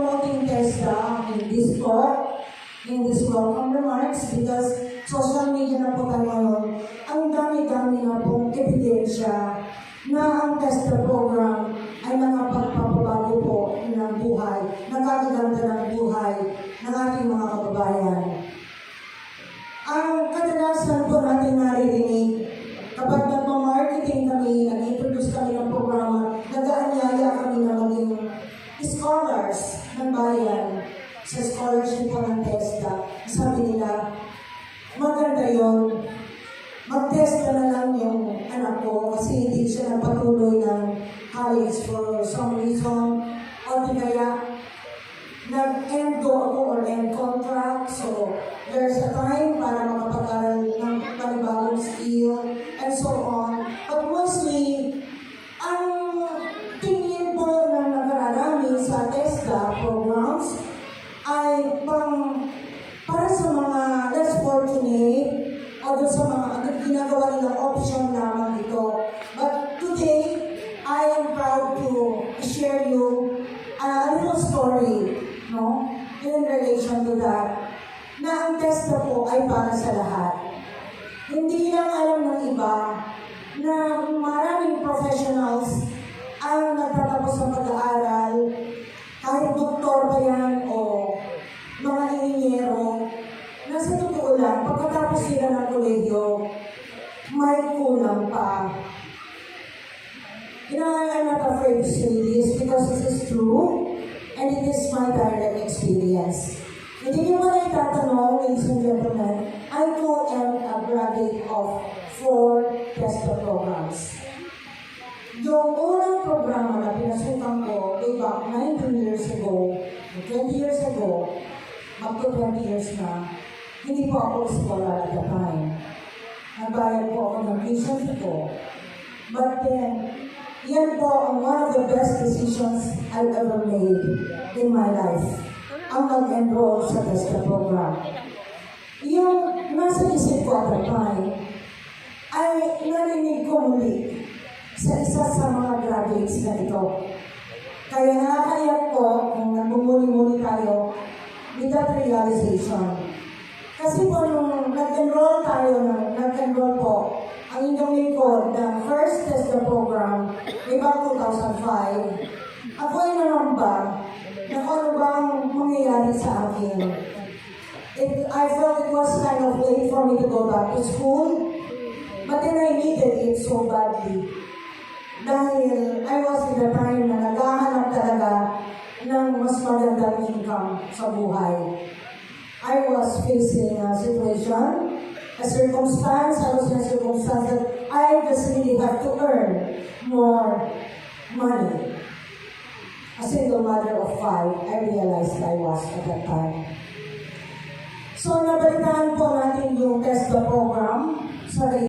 promoting TESDA in this talk, in this welcome remarks, because social media na po tayo ngayon, ang dami-dami na pong ebidensya na ang TESDA na lang yung anak ko kasi hindi siya nagpatuloy ng college for some reason o di kaya nag-end go ako or end contract. So, there's a time para makapag-aral ng panibagong skill and so on. But mostly, ang tingin po na nakararami sa TESDA programs ay pang no? In relation to that, na ang TESDA po ay para sa lahat. Hindi lang alam ng iba na maraming professionals ang nagtatapos ng pag-aaral, kahit doktor pa yan o mga inhinyero, na sa totoo lang, pagkatapos sila ng kolegyo, may kulang pa. You know, I'm not afraid to say this because this is true and it is my direct experience. Hindi niyo ba itatanong, ladies and gentlemen, I too am a graduate of four TESTA programs. Yung unang programa na pinasukan ko way back 19 years ago, 20 years ago, up to 20 years na, hindi po ako scholar at the time. Nagbayad po ako ng tuition ko. But then, yan po ang one of the best decisions I've ever made in my life. Ang mag-enroll sa TESTA program. Yung nasa isip ko at the time, ay narinig ko muli sa isa sa mga graduates na ito. Kaya nakakaiyak po kung nagmumuli-muli tayo with that realization. Kasi po nung nag-enroll tayo, nung nag-enroll po, ang inyong lingkod ng first test na back 2005, ako ay nanamba na kung ano ba ang mangyayari sa akin. It, I felt it was kind of late for me to go back to school, but then I needed it so badly. Dahil I was in the time na naghahanap talaga ng mas magandang income sa buhay. I was facing a situation, a circumstance, I was in a circumstance that I just really had to earn money. A single mother of five, I realized I was at that time. So, nabalitaan po natin yung TESDA program sa